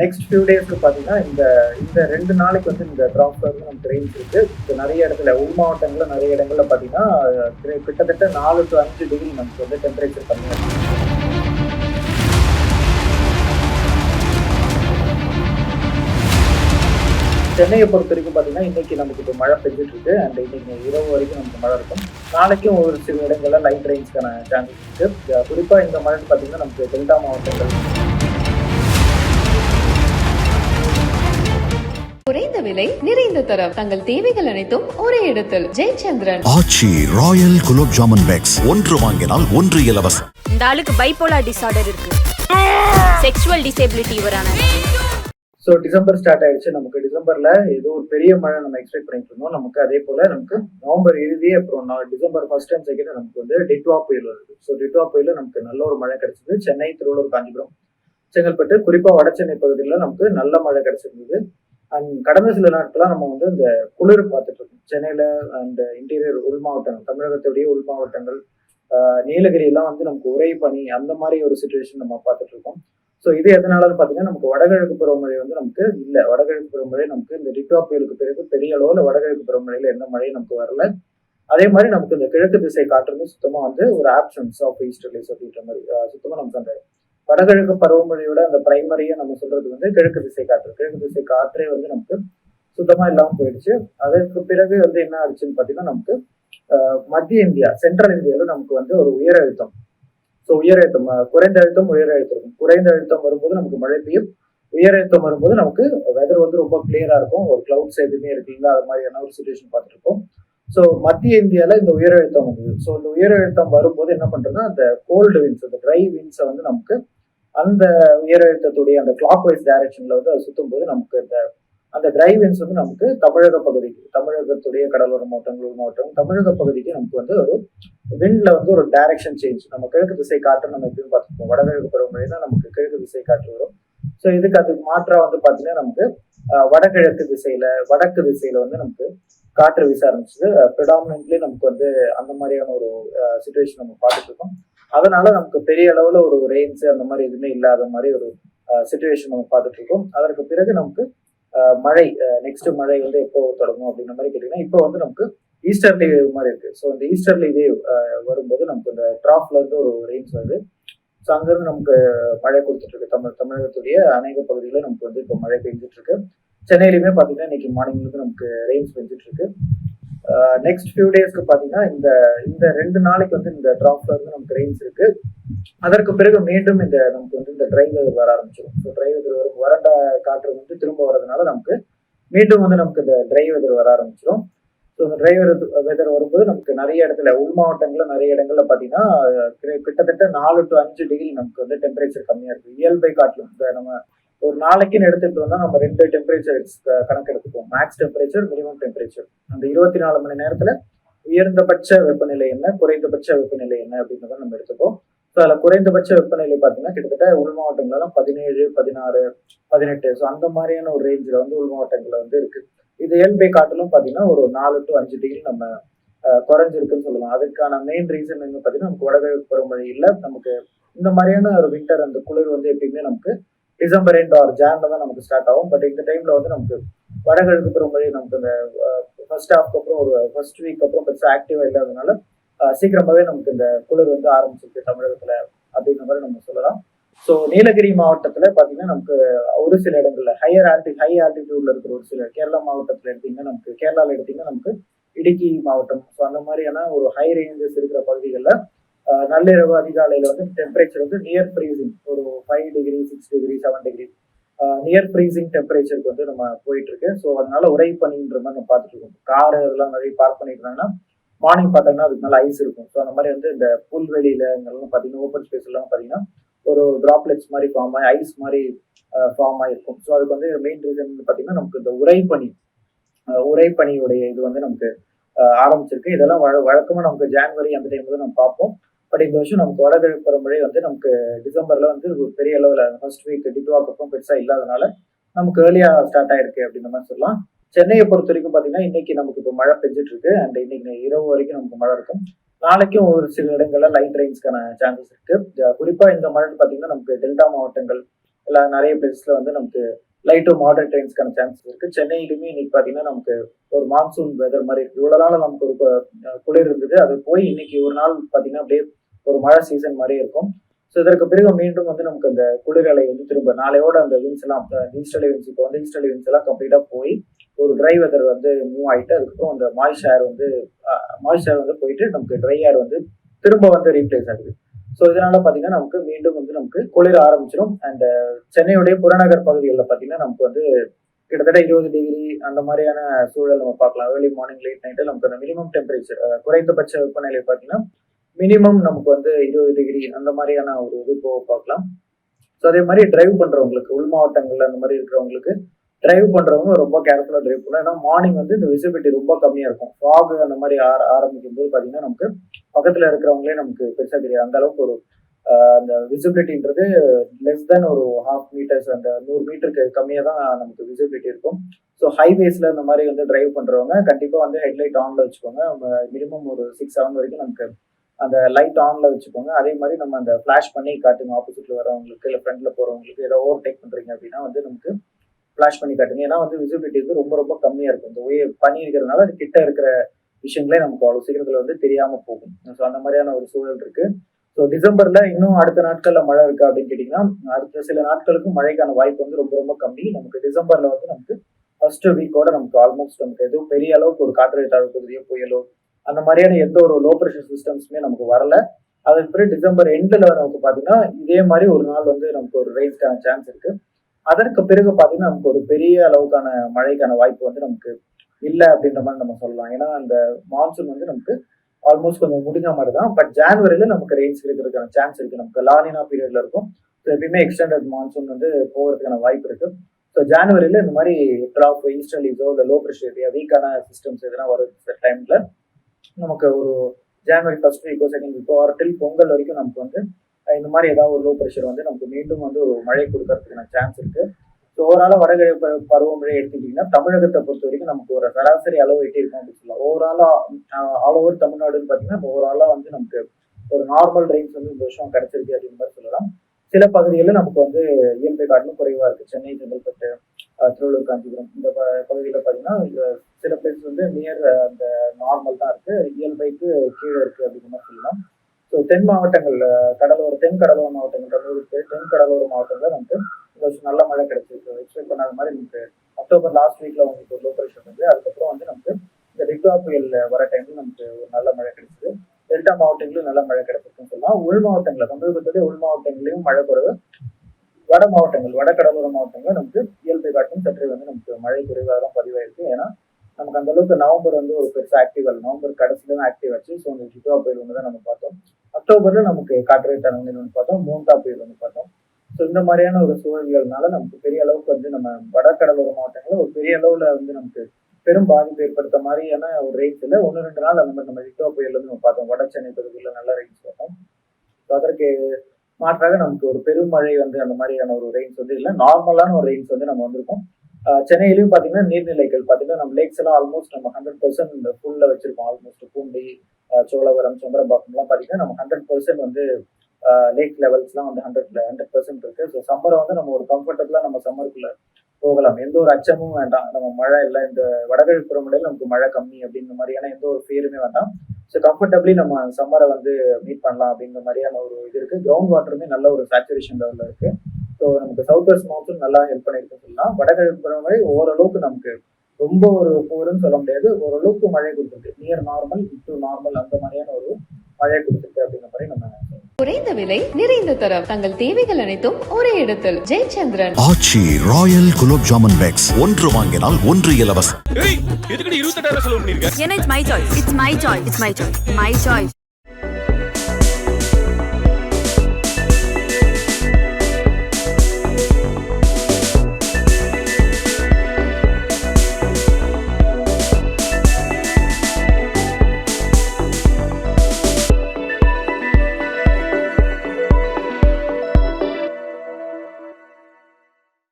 Next few டேஸ்க்கு பார்த்தீங்கன்னா இந்த இந்த ரெண்டு நாளைக்கு வந்து இந்த ட்ராப்ல வந்து நமக்கு ரெயின்ஸ் இருக்கு. இப்போ நிறைய இடத்துல உள் மாவட்டங்களில் நிறைய இடங்கள்ல பார்த்தீங்கன்னா கிட்டத்தட்ட நாலு டு அஞ்சு டிகிரி நமக்கு வந்து டெம்பரேச்சர் கம்மியாக இருக்கு சென்னையை பொறுத்த வரைக்கும் பார்த்தீங்கன்னா இன்னைக்கு நமக்கு இப்போ மழை பெஞ்சிட்டு இருக்கு அண்ட் இன்னைக்கு இரவு வரைக்கும் நமக்கு மழை இருக்கும். நாளைக்கும் ஒரு சில இடங்கள்ல லைட் ரெயின்ஸ்க்கான சான்சஸ் இருக்கு. குறிப்பாக இந்த மழை பார்த்தீங்கன்னா நமக்கு டெல்டா மாவட்டங்கள். குறைந்த விலை நிறைந்த தரம். தங்கள் தேவைகள் அனைத்தும் ஒரே இடத்தில். Jayachandran. Aachi royal gulab jamun packs. ஒன்று வாங்கினால் ஒன்று இலவசம். இந்த ஆளுக்கு பைப்போலார் டிசார்டர் இருக்கு. செக்ஷுவல் டிசேபிலிட்டி இவரான. ஸோ டிசம்பர் ஸ்டார்ட் ஆயிடுச்சு. நமக்கு டிசம்பர்ல ஏதோ ஒரு பெரிய மழை நம்ம எக்ஸ்பெக்ட் பண்ணிட்டு இருந்தோம். நமக்கு அதே போல நமக்கு நவம்பர் இறுதி அப்புறம் நான் டிசம்பர் ஃபர்ஸ்ட் அண்ட் செகண்ட் நமக்கு வந்து டிட்வா புயல் வருது. ஸோ டிட்வா புயல நமக்கு நல்ல ஒரு மழை கிடைச்சது. சென்னை திருவள்ளூர் காஞ்சிபுரம். செங்கல்பட்டு குறிப்பா வட சென்னை பகுதியில் நமக்கு நல்ல மழை கிடைச்சிருந்தது. அண்ட் கடந்த சில நாட்களாக நம்ம வந்து இந்த குளிர் பார்த்துட்டு இருக்கோம். சென்னையில் அண்ட் இன்டீரியர் உள் மாவட்டங்கள் தமிழகத்துடைய உள் மாவட்டங்கள் ஆஹ் நீலகிரி எல்லாம் வந்து நமக்கு உரை பனி அந்த மாதிரி ஒரு சுச்சுவேஷன் நம்ம பார்த்துட்டு இருக்கோம். ஸோ இது எதனாலன்னு பார்த்தீங்கன்னா நமக்கு வடகிழக்கு பருவமழை வந்து நமக்கு இல்லை. வடகிழக்கு பருவமழை நமக்கு இந்த டிட்வா புயலுக்கு பிறகு பெரிய அளவில் வடகிழக்கு பருவமழையில் எந்த மழையும் நமக்கு வரல. அதே மாதிரி நமக்கு இந்த கிழக்கு திசை காற்று சுத்தமாக வந்து ஒரு ஆப்ஷன்ஸ் ஆஃப் ஈஸ்டர்லேஸ் அப்படின்ற மாதிரி சுத்தமாக நமக்கு அந்த வடகிழக்கு பருவமழையோட அந்த பிரைமரியை நம்ம சொல்றது வந்து கிழக்கு திசை காற்று. கிழக்கு திசை காற்றே வந்து நமக்கு சுத்தமா இல்லாமல் போயிடுச்சு. அதற்கு பிறகு வந்து என்ன ஆச்சுன்னு பார்த்தீங்கன்னா நமக்கு மத்திய இந்தியா சென்ட்ரல் இந்தியாவில் நமக்கு வந்து ஒரு உயர் அழுத்தம். ஸோ உயர் அழுத்தம் குறைந்த அழுத்தம் உயர் அழுத்தம். இருக்கும் குறைந்த அழுத்தம் வரும்போது நமக்கு மழை பெய்யும். உயர் அழுத்தம் வரும்போது நமக்கு வெதர் வந்து ரொம்ப கிளியரா இருக்கும். ஒரு கிளவுட்ஸ் எதுவுமே இருக்குங்களா? அது மாதிரியான ஒரு சுச்சுவேஷன் பார்த்துட்டு இருக்கோம் ஸோ மத்திய இந்தியால இந்த உயர் அழுத்தம் வந்தது. ஸோ இந்த உயர் அழுத்தம் வரும்போது என்ன பண்றதுன்னா அந்த கோல்டு வின்ஸ் அந்த ட்ரை வின்ஸை வந்து நமக்கு அந்த உயர் அழுத்தத்துடைய அந்த கிளாக் வைஸ் டைரக்ஷன்ல வந்து அது சுத்தும் போது நமக்கு இந்த அந்த ட்ரை வின்ஸ் வந்து நமக்கு தமிழக பகுதிக்கு தமிழகத்துடைய கடலோர மாவட்டங்கள் உள் மாவட்டம் தமிழக பகுதிக்கு நமக்கு வந்து ஒரு விண்ட்ல வந்து ஒரு டைரக்ஷன் சேஞ்ச் நம்ம கிழக்கு திசை காற்று நம்ம எப்பயும் பார்த்துருப்போம் வடகிழக்கு பருவமழைனா நமக்கு கிழக்கு திசை காற்று வரும். ஸோ இதுக்கு அதுக்கு மாற்றா வந்து பார்த்தீங்கன்னா நமக்கு வடகிழக்கு திசையில வடக்கு திசையில வந்து நமக்கு காற்று வீச ஆரம்பிச்சது. ப்ரிடாமினன்ட்லி நமக்கு வந்து அந்த மாதிரியான ஒரு சுச்சுவேஷன் நம்ம பார்த்துட்டு இருக்கோம். அதனால நமக்கு பெரிய அளவுல ஒரு ரெயின்ஸ் அந்த மாதிரி எதுவுமே இல்லாத மாதிரி ஒரு சுச்சுவேஷன் நம்ம பார்த்துட்டு இருக்கோம் அதற்கு பிறகு நமக்கு மழை நெக்ஸ்ட் மழை வந்து எப்போ தொடங்கும் அப்படின்ற மாதிரி கேட்டீங்கன்னா இப்போ வந்து நமக்கு ஈஸ்டர்லி வேவ் மாதிரி இருக்கு. ஸோ இந்த ஈஸ்டர்லி வேவ் வரும்போது நமக்கு இந்த டிராப்ல இருந்து ஒரு ரெயின்ஸ் வருது. ஸோ அங்கிருந்து நமக்கு மழை கொடுத்துட்டு இருக்கு தமிழ் தமிழகத்துடைய அநேக பகுதிகளில் நமக்கு வந்து இப்போ மழை பெஞ்சிட்டு இருக்கு சென்னையிலுமே பார்த்தீங்கன்னா இன்னைக்கு மார்னிங்லேருந்து நமக்கு ரெயின்ஸ் பெஞ்சிட்டு இருக்கு நெக்ஸ்ட் ஃபியூ டேஸ்க்கு பார்த்தீங்கன்னா இந்த இந்த ரெண்டு நாளைக்கு வந்து இந்த ட்ராப்ல வந்து நமக்கு ரெயின்ஸ் இருக்கு. அதற்கு பிறகு மீண்டும் இந்த நமக்கு வந்து இந்த ட்ரை வெதர் வர ஆரம்பிச்சிடும் ஸோ ட்ரை வெதர் வரும். வறண்ட காற்று வந்து திரும்ப வரதுனால நமக்கு மீண்டும் வந்து நமக்கு இந்த ட்ரை வெதர் வர ஆரம்பிச்சிடும் ஸோ இந்த ட்ரை வெதர் வரும்போது நமக்கு நிறைய இடத்துல உள் மாவட்டங்களில் நிறைய இடங்கள்ல பார்த்தீங்கன்னா கிட்டத்தட்ட நாலு டு அஞ்சு டிகிரி நமக்கு வந்து டெம்பரேச்சர் கம்மியாக இருக்கு. இயல்பை காட்டிலும். இந்த நம்ம ஒரு நாளைக்குன்னு எடுத்துட்டு நம்ம ரெண்டு டெம்பரேச்சர் கணக்கு எடுத்துப்போம் மேக்ஸ் டெம்பரேச்சர் மினிமம் டெம்பரேச்சர் அந்த இருபத்தி நாலு மணி நேரத்துல உயர்ந்தபட்ச வெப்பநிலை என்ன குறைந்தபட்ச வெப்பநிலை என்ன அப்படின்றத நம்ம எடுத்துப்போம். ஸோ அதில் குறைந்தபட்ச வெப்பநிலை பார்த்தீங்கன்னா கிட்டத்தட்ட உள் மாவட்டங்கள்லாம் பதினேழு பதினாறு பதினெட்டு. ஸோ அந்த மாதிரியான ஒரு ரேஞ்சில் வந்து உள் மாவட்டங்களில் வந்து இருக்கு. இது இயல்பை காட்டிலும் பார்த்தீங்கன்னா ஒரு நாலு டு அஞ்சு டிகிரி நம்ம குறைஞ்சிருக்குன்னு சொல்லலாம். அதுக்கான மெயின் ரீசன் என்ன பார்த்தீங்கன்னா நமக்கு வடகிழக்கு பருவமழை இல்லை நமக்கு இந்த மாதிரியான ஒரு வின்டர் அந்த குளிர் வந்து எப்பயுமே நமக்கு டிசம்பர் எண்ட் ஆர் ஜான்ல தான் நமக்கு ஸ்டார்ட் ஆகும். பட் இந்த டைம்ல வந்து நமக்கு வடகிழக்கு பருவமழை நமக்கு இந்த ஃபர்ஸ்ட் ஹாஃப்க்கு அப்புறம் ஒரு ஃபர்ஸ்ட் வீக் அப்புறம் பெருசாக ஆக்டிவாக இல்லாதனால சீக்கிரமாகவே நமக்கு இந்த குளிர் வந்து ஆரம்பிச்சிருக்கு தமிழகத்துல அப்படின்ற மாதிரி நம்ம சொல்லலாம். ஸோ நீலகிரி மாவட்டத்தில் பார்த்தீங்கன்னா நமக்கு ஒரு சில இடங்கள்ல ஹையர் ஆல்டி ஹை ஆல்டிடியூட்ல இருக்கிற ஒரு சில கேரளா மாவட்டத்தில் எடுத்தீங்கன்னா நமக்கு கேரளாவில் எடுத்தீங்கன்னா நமக்கு இடுக்கி மாவட்டம். ஸோ அந்த மாதிரியான ஒரு ஹை ரேஞ்சஸ் இருக்கிற பகுதிகளில் நள்ளிரவு அதிகாலையில வந்து டெம்பரேச்சர் வந்து நியர் ஃப்ரீசிங் ஒரு five degree six degree seven degree near freezing டெம்பரேச்சருக்கு வந்து நம்ம போயிட்டு இருக்கு ஸோ அதனால உரை பனின்ற மாதிரி நம்ம பார்த்துட்டு இருக்கோம் கார் இதெல்லாம் நிறைய பார்க் பண்ணிருந்தாங்கன்னா மார்னிங் பார்த்தீங்கன்னா அதுக்கு மேலே ஐஸ் இருக்கும். ஸோ அந்த மாதிரி வந்து இந்த புல்வெளியில இங்கெல்லாம் பார்த்தீங்கன்னா ஓப்பன் ஸ்பேஸ் எல்லாம் பார்த்தீங்கன்னா ஒரு ட்ராப்லெட்ஸ் மாதிரி ஃபார்ம் ஆகி ஐஸ் மாதிரி ஃபார்ம் ஆகிருக்கும். ஸோ அதுக்கு வந்து மெயின் ரீசன் பார்த்தீங்கன்னா நமக்கு இந்த உரைப்பனி அஹ் உரைப்பனியுடைய இது வந்து நமக்கு ஆரம்பிச்சிருக்கு. இதெல்லாம் வழ நமக்கு ஜான்வரி அந்த டைம்ல வந்து நம்ம பார்ப்போம். பட் இந்த வருஷம் நமக்கு வடகிழக்கு பருவமழை வந்து நமக்கு டிசம்பர்ல வந்து ஒரு பெரிய அளவில் ஃபர்ஸ்ட் வீக் டிட்வாக்கு அப்புறம் பெருசாக இல்லாதனால நமக்கு ஏர்லியா ஸ்டார்ட் ஆயிருக்கு அப்படின்ற மாதிரி சொல்லலாம். சென்னையை பொறுத்த வரைக்கும் பார்த்தீங்கன்னா இன்னைக்கு நமக்கு இப்போ மழை பெஞ்சிட்டு இருக்கு அண்ட் இன்னைக்கு இரவு வரைக்கும் நமக்கு மழை இருக்கும். நாளைக்கும் ஒரு சில இடங்கள்ல லைட் ரெயின்ஸ்க்கான சான்சஸ் இருக்கு. குறிப்பாக குறிப்பா இந்த மழை பார்த்தீங்கன்னா நமக்கு டெல்டா மாவட்டங்கள் எல்லா நிறைய பிளேஸ்ல வந்து நமக்கு லைட் டு மாடரேட் ரெயின்ஸ்க்கான சான்சஸ் இருக்கு. சென்னையிலுமே இன்னைக்கு பாத்தீங்கன்னா நமக்கு ஒரு மான்சூன் வெதர் மாதிரி இருக்கு. இவ்வளவு நாள் நமக்கு ஒரு குளிர் இருந்தது. அது போய் இன்னைக்கு ஒரு நாள் பாத்தீங்கன்னா அப்படியே ஒரு மழை சீசன் மாதிரி இருக்கும். ஸோ இதற்கு பிறகு மீண்டும் வந்து நமக்கு அந்த குளிர் அலை வந்து திரும்ப நாளையோட அந்த வின்ஸ் எல்லாம் இன்ஸ்டல் வின்ஸ் இப்போ வந்து இன்ஸ்டல் வின்ஸ் எல்லாம் கம்ப்ளீட்டா போய் ஒரு ட்ரை வெதர் வந்து மூவ் ஆயிட்டு அதுக்கப்புறம் அந்த மாய்ஸ் ஏர் வந்து மாய்ஸ் ஏர் வந்து போயிட்டு நமக்கு ட்ரை ஏர் வந்து திரும்ப வந்து ரீப்ளேஸ் ஆகுது. ஸோ இதனால பாத்தீங்கன்னா நமக்கு மீண்டும் வந்து நமக்கு குளிர ஆரம்பிச்சிடும் அண்ட் uh, சென்னையுடைய புறநகர் பகுதிகளில் பாத்தீங்கன்னா நமக்கு வந்து கிட்டத்தட்ட இருபது டிகிரி அந்த மாதிரியான சூழல் நம்ம பார்க்கலாம். ஏர்லி மார்னிங் லேட் நைட்டு நமக்கு அந்த மினிமம் டெம்பரேச்சர் uh, குறைந்தபட்ச வெப்பநிலை பார்த்தீங்கன்னா மினிமம் நமக்கு வந்து இருபது டிகிரி அந்த மாதிரியான ஒரு இது போக பார்க்கலாம். ஸோ அதே மாதிரி டிரைவ் பண்றவங்களுக்கு உள் மாவட்டங்கள்ல அந்த மாதிரி இருக்கிறவங்களுக்கு டிரைவ் பண்றவங்க ரொம்ப கேர்ஃபுல்லா டிரைவ் பண்ணணும். ஏன்னா மார்னிங் வந்து இந்த விசிபிலிட்டி ரொம்ப கம்மியா இருக்கும். ஃபாக் அந்த மாதிரி ஆர ஆரம்பிக்கும் போது பாத்தீங்கன்னா நமக்கு பக்கத்துல இருக்கிறவங்களே நமக்கு பெருசா தெரியாது. அந்த அளவுக்கு ஒரு அந்த விசிபிலிட்டின்றது லெஸ் தென் ஒரு ஹாஃப் மீட்டர்ஸ் அந்த நூறு மீட்டருக்கு கம்மியா தான் நமக்கு விசிபிலிட்டி இருக்கும். ஸோ ஹைவேஸ்ல இந்த மாதிரி வந்து டிரைவ் பண்றவங்க கண்டிப்பா வந்து ஹெட்லைட் ஆன்ல வச்சுக்கோங்க. மினிமம் ஒரு சிக்ஸ் செவன் வரைக்கும் நமக்கு அந்த லைட் ஆன்ல வச்சுக்கோங்க. அதே மாதிரி நம்ம அந்த ஃபிளாஷ் பண்ணி காட்டுங்க. ஆப்போசிட்ல வரவங்களுக்கு இல்லை ஃப்ரண்ட்ல போறவங்களுக்கு ஏதோ ஓவர் டேக் பண்றீங்க அப்படின்னா வந்து நமக்கு ஃப்ளாஷ் பண்ணி காட்டுங்க. ஏன்னா வந்து விசிபிலிட்டி வந்து ரொம்ப ரொம்ப கம்மியா இருக்கும். இந்த ஒய் பனி இருக்கிறதுனால அது கிட்ட இருக்கிற விஷயங்களே நமக்கு அவ்வளவு சீக்கிரத்துல வந்து தெரியாம போகும். ஸோ அந்த மாதிரியான ஒரு சூழல் இருக்கு. ஸோ டிசம்பர்ல இன்னும் அடுத்த நாட்கள்ல மழை இருக்கா அப்படின்னு கேட்டீங்கன்னா அடுத்த சில நாட்களுக்கு மழைக்கான வாய்ப்பு வந்து ரொம்ப ரொம்ப கம்மி. நமக்கு டிசம்பர்ல வந்து நமக்கு ஃபர்ஸ்ட் வீக்கோட நமக்கு ஆல்மோஸ்ட் நமக்கு எதுவும் பெரிய அளவுக்கு ஒரு காற்று பகுதியோ புயலோ அந்த மாதிரியான எந்த ஒரு லோ ப்ரெஷர் சிஸ்டம்ஸுமே நமக்கு வரல. அதன் பிறகு டிசம்பர் எண்டில் நமக்கு பார்த்தீங்கன்னா இதே மாதிரி ஒரு நாள் வந்து நமக்கு ஒரு ரெயின்ஸ்க்கான சான்ஸ் இருக்கு. அதற்கு பிறகு பார்த்தீங்கன்னா நமக்கு ஒரு பெரிய அளவுக்கான மழைக்கான வாய்ப்பு வந்து நமக்கு இல்லை அப்படின்ற மாதிரி நம்ம சொல்லலாம். ஏன்னா அந்த மான்சூன் வந்து நமக்கு ஆல்மோஸ்ட் கொஞ்சம் முடிஞ்ச மாதிரி தான். பட் ஜான்வரியில நமக்கு ரெயின்ஸ் இருக்கிறதுக்கான சான்ஸ் இருக்கு. நமக்கு லானினா பீரியட்ல இருக்கும். ஸோ எப்பயுமே எக்ஸ்டெண்டட் மான்சூன் வந்து போகிறதுக்கான வாய்ப்பு இருக்கு. ஸோ ஜான்வரியில இந்த மாதிரி ட்ராப் இன்ஸ்டலிஸோ இல்லை லோ ப்ரெஷர் ஏரியா வீக்கான சிஸ்டம்ஸ் எதுனா வரும் டைம்ல நமக்கு ஒரு ஜான்வரி ஃபர்ஸ்ட் வீக்கோ செகண்ட் வீக்கோ ஆர் டில் பொங்கல் வரைக்கும் நமக்கு வந்து இந்த மாதிரி ஏதாவது ஒரு லோ ப்ரெஷர் வந்து நமக்கு மீண்டும் வந்து ஒரு மழை கொடுக்கறதுக்கான சான்ஸ் இருக்கு. ஸோ ஓவராலாக வடகிழக்கு பருவமழை எடுத்துக்கிட்டிங்கன்னா தமிழகத்தை பொறுத்த வரைக்கும் நமக்கு ஒரு சராசரி அளவு எட்டி இருக்கும் அப்படின்னு சொல்லலாம். ஓவராலாக ஆல் ஓவர் தமிழ்நாடுன்னு பார்த்தீங்கன்னா ஓவராலாக வந்து நமக்கு ஒரு நார்மல் ரெயின்ஸ் வந்து இந்த வருஷம் கிடைச்சிருக்கு அப்படின்னு மாதிரி சொல்லலாம். சில பகுதிகளில் நமக்கு வந்து இயல்பை காட்டிலும் குறைவாக இருக்குது சென்னை செங்கல்பட்டு திருவள்ளூர் காஞ்சிபுரம் இந்த ப- பகுதியில் பார்த்தீங்கன்னா சில பிளேஸ் வந்து நியர் அந்த நார்மல் தான் இருக்குது இயல்பைக்கு கீழே இருக்குது அப்படிங்கிற மாதிரி சொல்லலாம். தென் மாவட்டங்கள் கடலோர தென் கடலோர மாவட்டங்கள் தமிழகத்து தென் கடலோர மாவட்டங்கள்ல நமக்கு நல்ல மழை கிடைச்சிருக்கு. எக்ஸ்பெக்ட் பண்ணாத மாதிரி நமக்கு அக்டோபர் லாஸ்ட் வீக்ல உங்களுக்கு ஒரு லோ வந்து அதுக்கப்புறம் வந்து நமக்கு இந்த டிக்டா புயல் வர டைம்ல நமக்கு ஒரு நல்ல மழை கிடைச்சது. டெல்டா மாவட்டங்களிலும் நல்ல மழை கிடைச்சிருக்குன்னு சொல்லலாம். உள் மாவட்டங்களில் தமிழகத்துடைய உள் மாவட்டங்களையும் மழை குறைவு. வட மாவட்டங்கள் வட கடலோர மாவட்டங்கள் நமக்கு இயல்பை காட்டும் சற்றே வந்து நமக்கு மழை குறைவாக தான் பதிவாயிருக்கு. ஏன்னா நமக்கு அந்த அளவுக்கு நவம்பர் வந்து ஒரு பெருசா ஆக்டிவ் இல்லை நவம்பர் கடைசியில தான் ஆக்டிவ் ஆச்சு. ஸோ அந்த டிக்டா புயல் ஒன்று தான் நம்ம பார்த்தோம். அக்டோபர்ல நமக்கு காற்றழுத்த அனுமதி ஒன்று பார்த்தோம். மூன்றா புயல் ஒன்று பார்த்தோம். ஸோ இந்த மாதிரியான ஒரு சூழல்கள்னால நமக்கு பெரிய அளவுக்கு வந்து நம்ம வட மாவட்டங்களில் ஒரு பெரிய அளவுல வந்து நமக்கு பெரும் பாதிப்பு ஏற்படுத்த மாதிரியான ஒரு ரேஞ்சில் இல்லை ஒன்று ரெண்டு நாள் அந்த மாதிரி நம்ம டிக்டோ புயல் வந்து நம்ம பார்த்தோம். வட சென்னை பகுதியில் நல்ல ரேஞ்ச் பார்த்தோம். ஸோ அதற்கு மாற்றாக நமக்கு ஒரு பெருமழை வந்து அந்த மாதிரியான ஒரு ரேஞ்ச் வந்து இல்லை. நார்மலான ஒரு ரேஞ்ச் வந்து நம்ம வந்திருக்கோம். சென்னையிலையும் பார்த்தீங்கன்னா நீர்நிலைகள் பார்த்தீங்கன்னா நம்ம லேக்ஸ் எல்லாம் ஆல்மோஸ்ட் நம்ம ஹண்ட்ரட் பர்சன்ட் இந்த ஃபுல்ல வச்சிருக்கோம். ஆல்மோஸ்ட் பூண்டி சோழவரம் சுந்தரம்பாக்கம்லாம் பார்த்தீங்கன்னா நம்ம ஹண்ட்ரட் பர்சன்ட் வந்து லேக் லெவல்ஸ்லாம் வந்து ஹண்ட்ரட்ல ஹண்ட்ரட் பர்சன்ட் இருக்கு. ஸோ சம்மரை வந்து நம்ம ஒரு கம்ஃபர்டபுளா நம்ம சம்மருக்குள்ள போகலாம். எந்த ஒரு அச்சமும் வேண்டாம். நம்ம மழை இல்லை இந்த வடகிழக்கு முறையில் நமக்கு மழை கம்மி அப்படின்ற மாதிரியான எந்த ஒரு ஃபியருமே வேண்டாம். ஸோ கம்ஃபர்டபிளி நம்ம சம்மரை வந்து மீட் பண்ணலாம் அப்படிங்கிற மாதிரியான ஒரு இது இருக்கு. கிரவுண்ட் வாட்டருமே நல்ல ஒரு சேச்சுரேஷன் லெவலில் இருக்கு. ஸோ நமக்கு சவுத் வெஸ்ட் மான்சூன் நல்லா ஹெல்ப் பண்ணியிருக்குன்னு சொல்லலாம். வடகிழக்கு பருவமழை ஓரளவுக்கு நமக்கு ரொம்ப ஒரு போருன்னு சொல்ல முடியாது. ஓரளவுக்கு மழை கொடுத்துருக்கு. நியர் நார்மல் டு நார்மல் அந்த மாதிரியான ஒரு மழை கொடுத்துருக்கு அப்படிங்கிற மாதிரி நம்ம. குறைந்த விலை நிறைந்த தரம். தங்கள் தேவைகள் அனைத்தும் ஒரே இடத்தில். Jayachandran. Aachi royal gulab jamun packs. ஒன்று வாங்கினால் ஒன்று இலவசம். ஏன்னா it's my choice it's my choice it's my choice my choice